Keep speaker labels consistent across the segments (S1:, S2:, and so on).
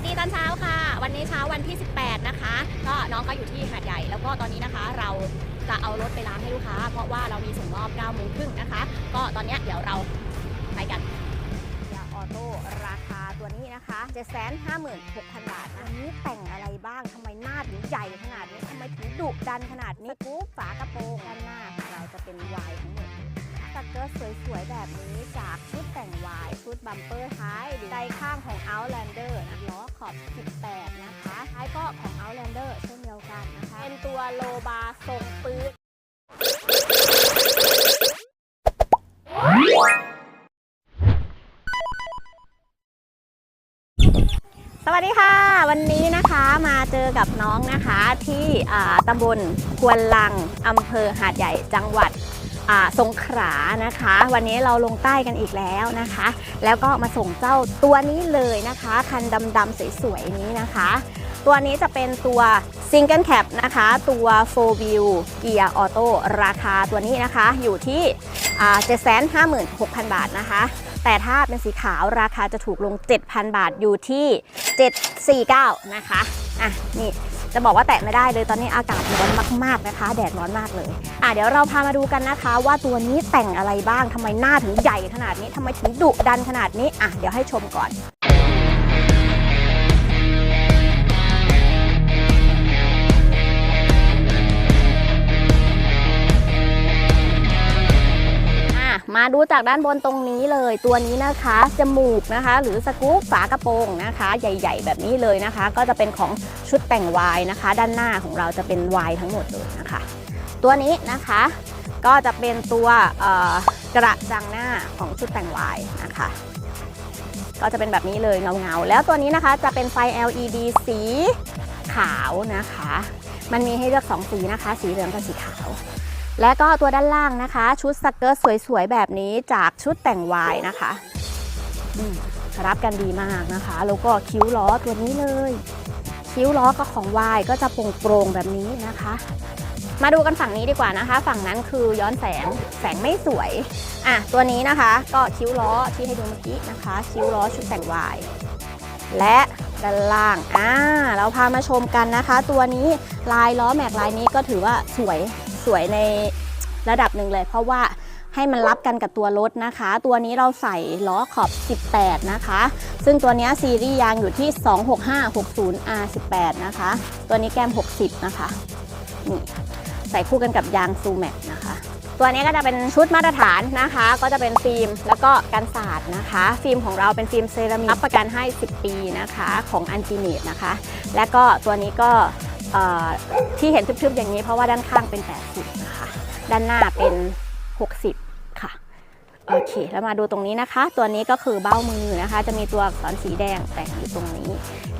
S1: สดีตอนเช้าค่ะ วันนี้เช้าวันที่ 18 นะคะ ก็น้องก็อยู่ที่หาดใหญ่ แล้วก็ตอนนี้นะคะเราจะเอารถไปล้างให้ลูกค้า เพราะว่าเรามีส่งมอบ9โมงครึ่งนะคะ ก็ตอนเนี้ยเดี๋ยวเราไปกันยาออโต้ราคาตัวนี้นะคะ756,000 บาทนะอันนี้แต่งอะไรบ้างทำไมหน้าถึงใหญ่ขนาดนี้ทำไมถึงดุดันขนาดนี้กู๊ปฝากระโปรง กิร์ตสวยๆ แบบนี้จากชุดแต่งวาย ชุดบัมเปอร์ท้ายใดข้างของ Outlander นะล้อขอบ 18 นะคะท้ายก็ของ Outlander เช่นเดียวกันนะคะ เป็นตัวโลบาทรงปืนสวัสดีค่ะ วันนี้นะคะมาเจอกับน้องนะคะที่ตำบลควนลังอำเภอหาดใหญ่จังหวัด สงขลานะคะ วันนี้เราลงใต้กันอีกแล้วนะคะ แล้วก็มาส่งเจ้าตัวนี้เลยนะคะ คันดำๆสวยๆนี้นะคะ ตัวนี้จะเป็นตัว Single Cap นะคะ ตัว 4 Wheel Gear Auto ราคาตัวนี้นะคะอยู่ที่อ่า756,000 บาทนะคะ แต่ถ้าเป็นสีขาวราคาจะถูกลง 7,000 บาทอยู่ที่ 749 นะคะอะนี่ จะบอกว่าแตะไม่ได้เลยตอนนี้อากาศร้อนมากๆนะคะ แดดร้อนมากเลยอะเดี๋ยวเราพามาดูกันนะคะ ว่าตัวนี้แต่งอะไรบ้างทำไมหน้าถึงใหญ่ขนาดนี้ทำไมถึงดุดันขนาดนี้อะเดี๋ยวให้ชมก่อน มาดูจากด้านบนตรงนี้เลย ตัวนี้นะคะจมูกนะคะ หรือสกู๊ปฝากระโปรงนะคะ ใหญ่ ๆ แบบนี้เลยนะคะ ก็จะเป็นของชุดแต่งวายนะคะ ด้านหน้าของเราจะเป็นวายทั้งหมดเลยนะคะ ตัวนี้นะคะก็จะเป็นตัวกระจังหน้าของชุดแต่งวายนะคะ ก็จะเป็นแบบนี้เลยเงาๆ แล้วตัวนี้นะคะจะเป็นไฟ LED สีขาวนะคะ มันมีให้เลือกสองสีนะคะ สีเหลืองกับสีขาว และก็ตัวด้านล่างนะคะ ชุดสเกิร์ตสวยๆ แบบนี้จากชุดแต่งวายนะคะรับกันดีมากนะคะ แล้วก็คิ้วล้อตัวนี้เลย คิ้วล้อก็ของวายก็จะโปร่งๆแบบนี้นะคะ มาดูกันฝั่งนี้ดีกว่านะคะ ฝั่งนั้นคือย้อนแสงแสงไม่สวยอะตัวนี้นะคะ ก็คิ้วล้อที่ให้ดูเมื่อกี้นะคะ คิ้วล้อชุดแต่งวาย และด้านล่างอ่าเราพามาชมกันนะคะ ตัวนี้ลายล้อแม็กลายนี้ก็ถือว่าสวย สวยในระดับหนึ่งเลย เพราะว่าให้มันรับกันกับตัวรถนะคะ ตัวนี้เราใส่ล้อขอบ 18 นะคะ ซึ่งตัวนี้ซีรีส์ยางอยู่ที่ 26560 R18 นะคะ ตัวนี้แก้ม 60 นะคะ นี่ใส่คู่กันกับยางซูแม็กนะคะ ตัวนี้ก็จะเป็นชุดมาตรฐานนะคะ ก็จะเป็นฟิล์มแล้วก็กันศาสตร์นะคะ ฟิล์มของเราเป็นฟิล์มเซรามิกรับประกันให้ 10 ปีนะคะของอันติเนตนะคะ และก็ตัวนี้ก็ ที่เห็นทึบๆอย่างนี้เพราะว่าด้านข้างเป็น 80นะคะด้านหน้าเป็น 60 ค่ะโอเคแล้วมาดูตรงนี้นะคะ ตัวนี้ก็คือเบ้ามือนะคะ จะมีตัวอักษรสีแดงแต่งอยู่ตรงนี้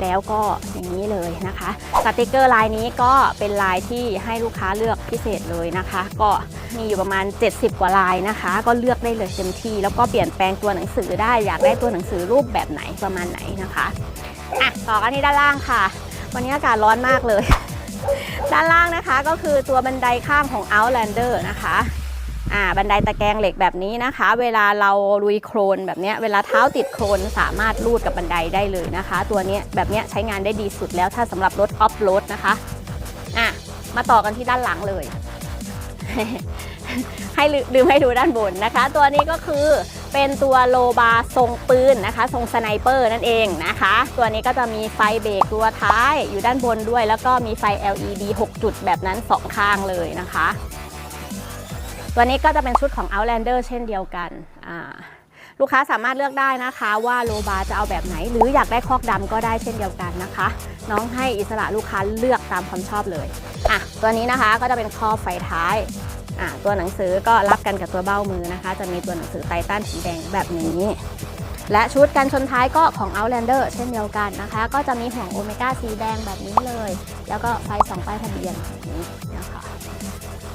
S1: แล้วก็อย่างนี้เลยนะคะสติกเกอร์ลายนี้ก็เป็นลายที่ให้ลูกค้าเลือกพิเศษเลยนะคะ ก็มีอยู่ประมาณ 70 กว่าลายนะคะ ก็เลือกได้เลยเต็มที่ แล้วก็เปลี่ยนแปลงตัวหนังสือได้อยากได้ตัวหนังสือรูปแบบไหนประมาณไหนนะคะอะต่อกันที่ด้านล่างค่ะ วันนี้อากาศร้อนมากเลย ด้านล่างนะคะก็คือตัวบันไดข้างของ Outlander นะคะอ่าบันไดตะแกรงเหล็กแบบนี้นะคะ เวลาเราลุยโครนแบบเนี้ยเวลาเท้าติดโครนสามารถลูดกับบันไดได้เลยนะคะ ตัวนี้แบบเนี้ยใช้งานได้ดีสุดแล้วถ้าสำหรับรถออฟโรดนะคะอะมาต่อกันที่ด้านหลังเลย ให้ลืลืมให้ดูด้านบนนะคะ ตัวนี้ก็คือ เป็นตัวโลบาทรงปืนนะคะ ทรงสไนเปอร์นั่นเองนะคะ ตัวนี้ก็จะมีไฟเบรกตัวท้ายอยู่ด้านบนด้วย แล้วก็มีไฟ LED 6 จุดแบบนั้น 2 ข้างเลยนะคะ ตัวนี้ก็จะเป็นชุดของ Outlander เช่นเดียวกันอ่าลูกค้าสามารถเลือกได้นะคะว่าโลบาจะเอาแบบไหน หรืออยากได้คอกดำก็ได้เช่นเดียวกันนะคะ น้องให้อิสระลูกค้าเลือกตามความชอบเลยอะตัวนี้นะคะก็จะเป็นคอไฟท้าย ตัวหนังสือก็รับกันกับตัวเบ้ามือนะคะ จะมีตัวหนังสือไททันสีแดงแบบนี้ และชุดกันชนท้ายก็ของ Outlander เช่นเดียวกันนะคะ ก็จะมีห่วงโอเมก้าสีแดงแบบนี้เลย แล้วก็ไฟสองป้ายทะเบียนแบบนี้นะคะ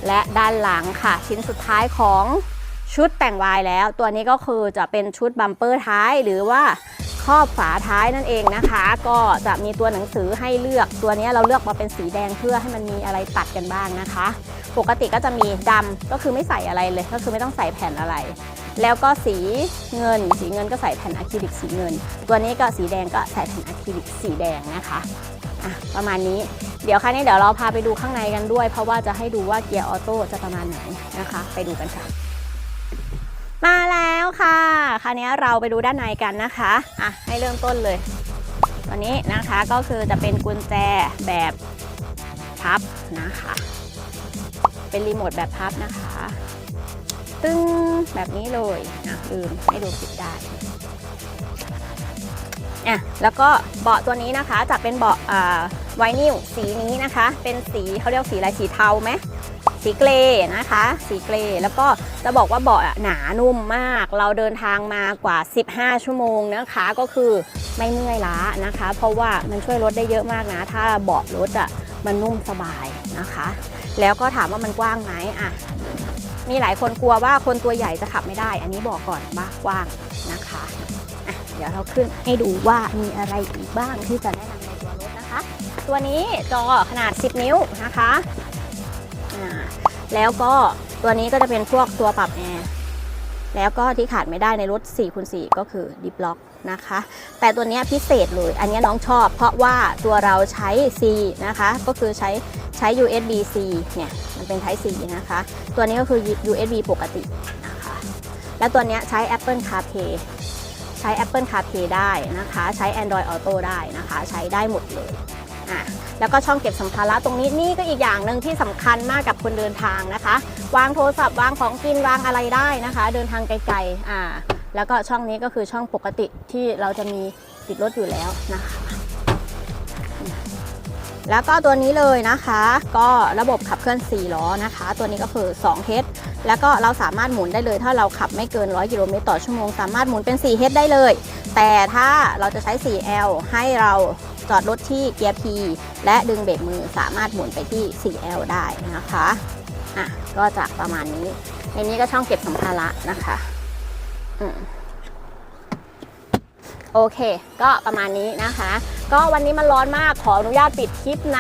S1: และด้านหลังค่ะ ชิ้นสุดท้ายของชุดแต่งวายแล้ว ตัวนี้ก็คือจะเป็นชุดบัมเปอร์ท้ายหรือว่าครอบฝาท้ายนั่นเองนะคะ ก็จะมีตัวหนังสือให้เลือกตัวนี้เราเลือกมาเป็นสีแดงเพื่อให้มันมีอะไรตัดกันบ้างนะคะ ปกติก็จะมีดำก็คือไม่ใส่อะไรเลย ก็คือไม่ต้องใส่แผ่นอะไร แล้วก็สีเงิน สีเงินก็ใส่แผ่นอะคริลิกสีเงิน ตัวนี้ก็สีแดงก็ใส่แผ่นอะคริลิกสีแดงนะคะอะประมาณนี้เดี๋ยวครั้นี้เดี๋ยวเราพาไปดูข้างในกันด้วย เพราะว่าจะให้ดูว่าเกียร์ออโต้จะประมาณไหนนะคะ ไปดูกันค่ะมาแล้วค่ะคราวนี้เราไปดูด้านในกันนะคะอะให้เริ่มต้นเลยตัวนี้นะคะก็คือจะเป็นกุญแจแบบพับนะคะ เป็นรีโมทแบบพับนะคะ ตึ้งแบบนี้เลยนะลืมไม่ดูปิดได้อะแล้วก็เบาะตัวนี้นะคะจะเป็นเบาะอ่าไวนิลสีนี้นะคะ เป็นสีเขาเรียกสีอะไรสีเทาไหมสีเกรย์นะคะ สีเกรย์แล้วก็จะบอกว่าเบาะหนานุ่มมาก เราเดินทางมากว่า 15 ชั่วโมงนะคะ ก็คือไม่เมื่อยล้านะคะ เพราะว่ามันช่วยลดได้เยอะมากนะ ถ้าเบาะรถอะมันนุ่มสบายนะคะ แล้วก็ถามว่ามันกว้างไหมอะมีหลายคนกลัวว่าคนตัวใหญ่จะขับไม่ได้ อันนี้บอกก่อนว่ากว้างนะคะอะเดี๋ยวเราขึ้นให้ดูว่ามีอะไรอีกบ้างที่จะแนะนำในตัวรถนะคะ ตัวนี้จอขนาด 10 นิ้วนะคะอ่าแล้วก็ตัวนี้ก็จะเป็นพวกตัวปรับแอร์แล้วก็ที่ขาดไม่ได้ในรถ4คูณ4ก็คือดิฟล็อก นะคะ แต่ตัวนี้พิเศษเลย อันนี้น้องชอบ เพราะว่าตัวเราใช้ C นะคะ ก็คือใช้ใช้ USB C เนี่ย มันเป็น Type C นะคะ ตัวนี้ก็คือ USB ปกตินะคะ แล้วตัวนี้ใช้ Apple CarPlay ใช้ Apple CarPlay ได้นะคะ ใช้ Android Auto ได้นะคะ ใช้ได้หมดเลยอะแล้วก็ช่องเก็บสัมภาระตรงนี้นี่ก็อีกอย่างหนึ่งที่สำคัญมากกับคนเดินทางนะคะ วางโทรศัพท์วางของกินวางอะไรได้นะคะ เดินทางไกลๆอ่า แล้วก็ช่องนี้ก็คือช่องปกติที่เราจะมีติดรถอยู่แล้วนะคะ แล้วก็ตัวนี้เลยนะคะ ก็ระบบขับเคลื่อน 4 ล้อนะคะ ตัวนี้ก็คือ2 h แล้วก็เราสามารถหมุนได้เลย ถ้าเราขับไม่เกิน 100กิโลเมตรต่อชั่วโมง สามารถหมุนเป็น4 h ได้เลย แต่ถ้าเราจะใช้ 4L ให้เราจอดรถที่เกียร์ P และดึงเบรกมือสามารถหมุนไปที่ 4L ได้นะคะ อะ ก็จะประมาณนี้ในนี้ก็ช่องเก็บสัมภาระนะคะ โอเค ก็ประมาณนี้นะคะ ก็วันนี้มันร้อนมากขออนุญาตปิดคลิปใน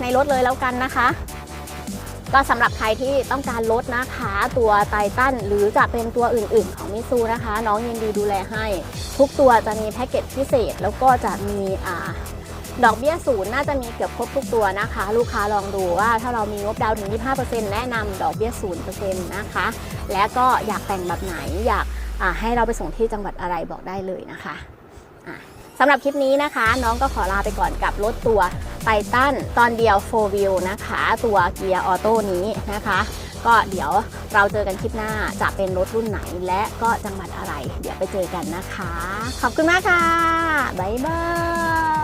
S1: ในรถเลยแล้วกันนะคะ ก็สำหรับใครที่ต้องการลดนะคะ ตัวไททันหรือจะเป็นตัวอื่นๆของมิซูนะคะ น้องยินดีดูแลให้ ทุกตัวจะมีแพ็กเกจพิเศษ แล้วก็จะมีอ่าดอกเบี้ยศูนย์น่าจะมีเกือบครบทุกตัวนะคะ ลูกค้าลองดูว่าถ้าเรามีงบดาวน์ถึง 25%แนะนำดอกเบี้ยศูนย์เปอร์เซ็นต์นะคะ และก็อยากแต่งแบบไหนอยาก ให้เราไปส่งที่จังหวัดอะไรบอกได้เลยนะคะะสำหรับคลิปนี้นะคะ น้องก็ขอลาไปก่อนกับรถตัวไททันตอนเดียว 4 wheel นะคะ ตัวเกียร์ออโต้นี้นะคะ ก็เดี๋ยวเราเจอกันคลิปหน้าจะเป็นรถรุ่นไหนและก็จังหวัดอะไร เดี๋ยวไปเจอกันนะคะ ขอบคุณมากค่ะ บ๊ายบาย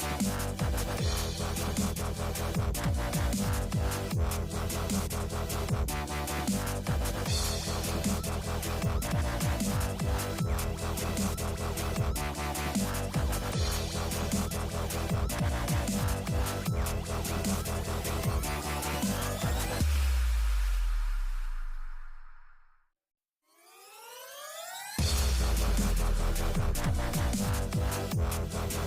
S1: Bye.